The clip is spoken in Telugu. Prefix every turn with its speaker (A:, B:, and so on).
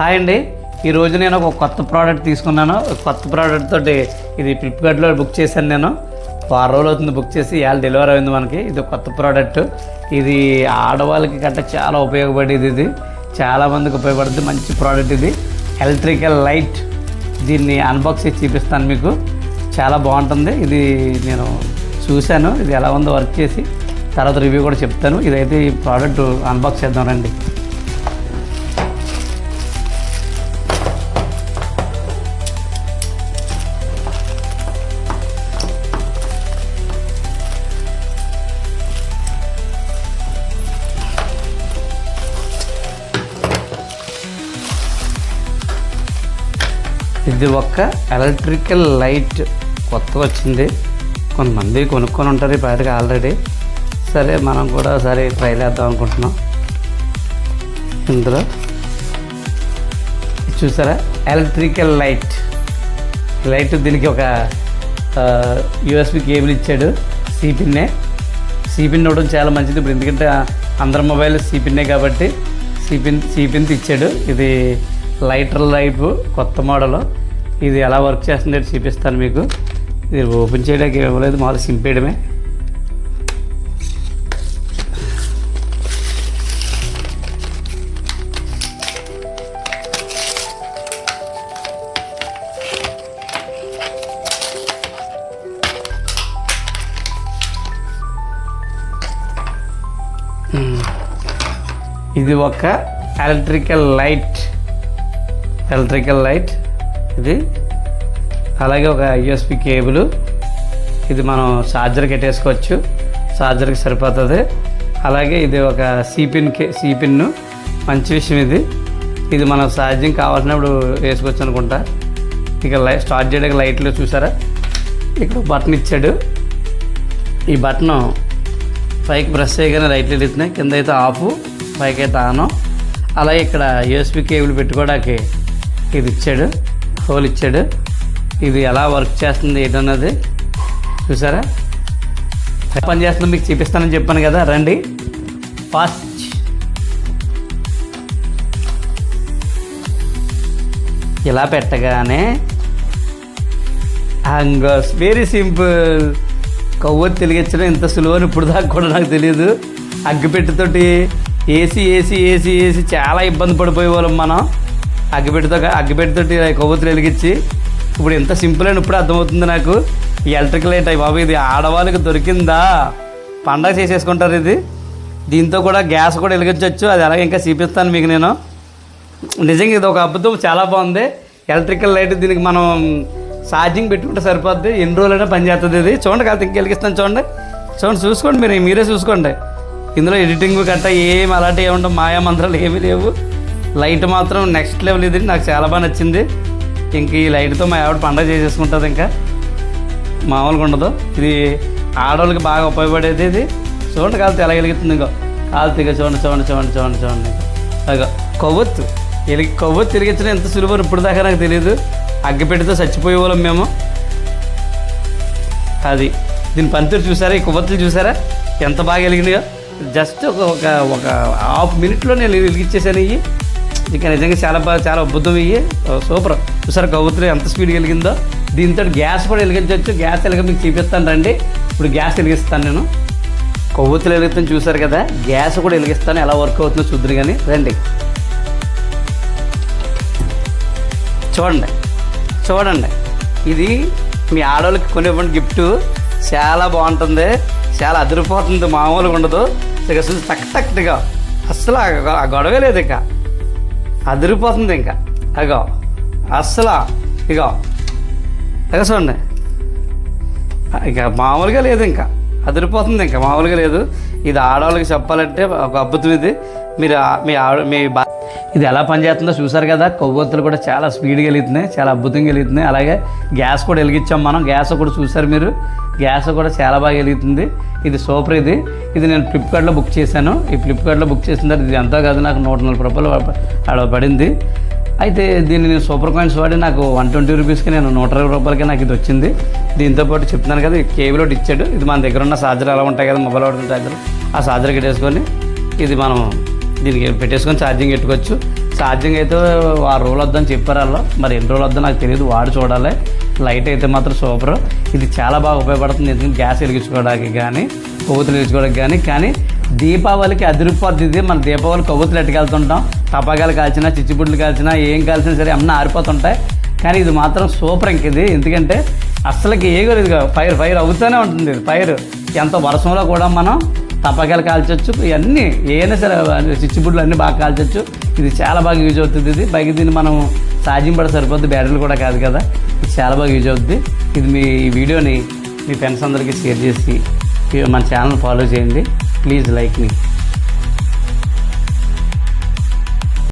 A: హాయ్ అండి. ఈరోజు నేను ఒక కొత్త ప్రోడక్ట్ తీసుకున్నాను. కొత్త ప్రోడక్ట్ తోటి ఇది ఫ్లిప్కార్ట్లో బుక్ చేశాను నేను. వారం రోజులు అవుతుంది బుక్ చేసి ఇవాళ డెలివరీ అయింది మనకి. ఇది కొత్త ప్రోడక్ట్. ఇది ఆడవాళ్ళకి గట్ట చాలా ఉపయోగపడేది ఇది. చాలామందికి ఉపయోగపడుతుంది. మంచి ప్రోడక్ట్ ఇది. ఎలక్ట్రికల్ లైట్ దీన్ని అన్బాక్స్ చేసి చూపిస్తాను మీకు. చాలా బాగుంటుంది. ఇది నేను చూశాను. ఇది ఎలా ఉందో వర్క్ చేసి తర్వాత రివ్యూ కూడా చెప్తాను. ఇదైతే ఈ ప్రోడక్ట్ అన్బాక్స్ చేద్దాం రండి. ఇది ఒక ఎలక్ట్రికల్ లైట్ కొత్తగా వచ్చింది. కొంతమంది కొనుక్కొని ఉంటారు ఈ బయటకు ఆల్రెడీ. సరే మనం కూడా సరే ట్రై చేద్దాం అనుకుంటున్నాం. ఇందులో చూసారా? Electrical light. లైట్ దీనికి ఒక యూఎస్బి కేబుల్ ఇచ్చాడు సిపిన్నే సిపిన్ ఇవ్వడం చాలా మంచిది. ఇప్పుడు ఎందుకంటే అందరి మొబైల్ సిపిన్నే కాబట్టి సిపిన్ సిపిన్ ఇచ్చాడు. ఇది లైటర్ లైఫ్ కొత్త మోడల్. ఇది ఎలా వర్క్ చేస్తుందో చూపిస్తాను మీకు. ఇది ఓపెన్ చేయడానికి ఇవ్వలేదు మామూలు సింపేయడమే ఇది ఒక ఎలక్ట్రికల్ లైట్ ఎలక్ట్రికల్ లైట్ ఇది. అలాగే ఒక యూఎస్పి కేబుల్. ఇది మనం ఛార్జర్ కట్టేసుకోవచ్చు. ఛార్జర్కి సరిపోతుంది. అలాగే ఇది ఒక సిపిన్ కే సిపిన్ను మంచి విషయం ఇది. ఇది మనం ఛార్జింగ్ కావాల్సినప్పుడు వేసుకోవచ్చు అనుకుంటా. ఇక లై స్టార్ట్ చేయడానికి లైట్లు చూసారా? ఇక్కడ బటన్ ఇచ్చాడు. ఈ బటన్ పైకి ప్రెస్ చేయగానే లైట్లు వెళ్తున్నాయి. కింద అయితే ఆఫ్ పైకి అయితే ఆన్. అలాగే ఇక్కడ యూఎస్బి కేబుల్ పెట్టుకోవడానికి ఇది ఇచ్చాడు హోల్ ఇచ్చాడు. ఇది ఎలా వర్క్ చేస్తుంది ఏంటన్నది చూసారా? పని చేస్తుందో మీకు చూపిస్తానని చెప్పాను కదా రండి. ఫాస్ట్ ఇలా పెట్టగానే హంగస్ వెరీ సింపుల్. కొవ్వొత్తి వెలిగించడం ఇంత సులువు అని ఇప్పుడు దాకా కూడా నాకు తెలియదు అగ్గిపెట్టెతోటి ఏసీ ఏసీ ఏసీ ఏసీ చాలా ఇబ్బంది పడిపోయే వాళ్ళం మనం. అగ్గిపెట్టితో అగ్గిపెట్టెతోటి కొవ్వొత్తులు వెలిగించి ఇప్పుడు ఎంత సింపుల్ అని ఇప్పుడు అర్థమవుతుంది నాకు. ఈ ఎలక్ట్రికల్ లైట్ అయ్యి బాబు ఇది ఆడవాళ్ళకి దొరికిందా? పండగ చేసేసుకుంటారు ఇది. దీంతో కూడా గ్యాస్ కూడా వెలిగించవచ్చు అది అలాగే ఇంకా చూపిస్తాను మీకు నేను. నిజంగా ఇది ఒక అద్భుతం చాలా బాగుంది. ఎలక్ట్రికల్ లైట్ దీనికి మనం ఛార్జింగ్ పెట్టుకుంటే సరిపోద్ది. ఎన్ని రోజులైనా పనిచేస్తుంది ఇది. చూడండి కాదు ఇంక వెలిగిస్తాను చూడండి. చూడండి చూసుకోండి మీరు మీరే చూసుకోండి. ఇందులో ఎడిటింగ్ గట్ట ఏం అలాంటివి ఏముండవు మాయా మంత్రాలు ఏమీ లేవు. లైట్ మాత్రం నెక్స్ట్ లెవెల్ ఇది. నాకు చాలా బాగా నచ్చింది. ఇంక ఈ లైట్తో మా ఆవిడ పండగ చేసేసుకుంటుంది ఇంకా. మామూలుగా ఉండదు. ఇది ఆడవాళ్ళకి బాగా ఉపయోగపడేది ఇది. చూడండి కాలు ఎలా ఇంకో. కాలు తిగ చూడండి చూడండి చూడండి చూడండి చూడండి అగో కొవ్వొత్తు. ఇలా కొవ్వొత్తు తిరిగించడం ఎంత సులువు ఇప్పుడు దాకా నాకు తెలియదు అగ్గిపెట్టితో చచ్చిపోయే వాళ్ళం మేము. అది. దీని పనితీరు చూసారా? ఈ కొవ్వొత్తులు చూసారా? ఎంత బాగా వెలిగినాయో. జస్ట్ ఒక ఒక ఒక హాఫ్ మినిట్లో నేను వెలిగించేసాను ఇవి. ఇక నిజంగా చాలా బాగా చాలా అద్భుతం ఇవి సూపర్. చూసారు కొవ్వొత్తులు ఎంత స్పీడ్ వెలిగిందో? దీంతో గ్యాస్ కూడా వెలిగించవచ్చు గ్యాస్ వెలిగి మీకు చూపిస్తాను రండి. ఇప్పుడు గ్యాస్ వెలిగిస్తాను నేను. కొవ్వొత్తులు వెలుగుతుంది చూసారు కదా? గ్యాస్ కూడా వెలిగిస్తాను. ఎలా వర్క్ అవుతుందో చూద్దరు కానీ. రండి. చూడండి. చూడండి. ఇది మీ ఆడవాళ్ళకి కొనివ్వండి గిఫ్ట్. చాలా బాగుంటుంది. చాలా అదిరిపోతుంది. మామూలుగా ఉండదు. ఇక చూసి టక్ టక్గా. అస్సలు ఆ ఆ గొడవే లేదు ఇక. అదిరిపోతుంది ఇంకా. అగో అస్సలు ఇగో. అగ చూడండి. ఇక మామూలుగా లేదు ఇంకా. అదిరిపోతుంది ఇంకా మామూలుగా లేదు. ఇది ఆడవాళ్ళకి చెప్పాలంటే ఒక అద్భుతం ఇది. మీరు మీ ఆవిడ మీ బా ఇది ఎలా పనిచేస్తుందో చూసారు కదా? కొవ్వొత్తులు కూడా చాలా స్పీడ్గా వెలుగుతున్నాయి చాలా అద్భుతంగా వెలుగుతున్నాయి అలాగే గ్యాస్ కూడా వెలిగించాం మనం. గ్యాస్ కూడా చూసారు మీరు. గ్యాస్ కూడా చాలా బాగా వెలుగుతుంది. ఇది సూపర్ ఇది. ఇది నేను ఫ్లిప్కార్ట్లో బుక్ చేశాను. ఈ ఫ్లిప్కార్ట్లో బుక్ చేసిన తర్వాత ఇది ఎంతో కాదు నాకు నూట నలభై రూపాయలు అడవ పడింది. అయితే దీన్ని నేను సూపర్ కాయిన్స్ వాడి నాకు వన్ ట్వంటీ రూపీస్కి నేను నూట ఇరవై రూపాయలకి నాకు ఇది వచ్చింది. దీంతో పాటు చెప్తున్నాను కదా కేబుల్ ఒకటి ఇచ్చాడు. ఇది మన దగ్గర ఉన్న ఛార్జర్ ఎలా ఉంటాయి కదా మొబైల్ వాడుతున్న ఛార్జర్ ఆ ఛార్జర్ వేసుకొని ఇది మనం దీనికి పెట్టేసుకొని ఛార్జింగ్ పెట్టుకోవచ్చు. ఛార్జింగ్ అయితే ఆ రోజులు వద్దని చెప్పారు వాళ్ళు. మరి ఎన్ని రోజులు వద్దో నాకు తెలియదు వాడు చూడాలి. లైట్ అయితే మాత్రం సూపర్ ఇది చాలా బాగా ఉపయోగపడుతుంది. ఎందుకంటే గ్యాస్ వెలిగించుకోవడానికి కానీ కొవ్వొత్తులు వెలిగించుకోవడానికి కానీ. కానీ దీపావళికి అదిరిపోద్ది ఇది. మన దీపావళి కొవ్వొత్తులు ఎట్టుకెళ్తుంటాం తపాకాలు కాల్చినా చిచ్చుబుడ్లు కాల్చినా ఏం కాల్చినా సరే అన్నీ ఆరిపోతుంటాయి. కానీ ఇది మాత్రం సూపర్ ఇంక ఇది. ఎందుకంటే అస్సలకి ఏగోలేదు. ఫైర్ ఫైర్ అవుతూనే ఉంటుంది. ఇది ఫైర్ ఎంత వర్షంలో కూడా మనం టపాకాయలు కాల్చొచ్చు. ఇవన్నీ ఏదైనా సరే చిచ్చుబుడ్లు అన్నీ బాగా కాల్చొచ్చు. ఇది చాలా బాగా యూజ్ అవుతుంది ఇది. పైకి దీన్ని మనం ఛార్జింగ్ పడ సరిపోద్ది బ్యాటరీలు కూడా కాదు కదా. ఇది చాలా బాగా యూజ్ అవుతుంది ఇది మీ ఈ వీడియోని మీ ఫ్రెండ్స్ అందరికీ షేర్ చేసి మన ఛానల్ ఫాలో చేయండి. Please like me.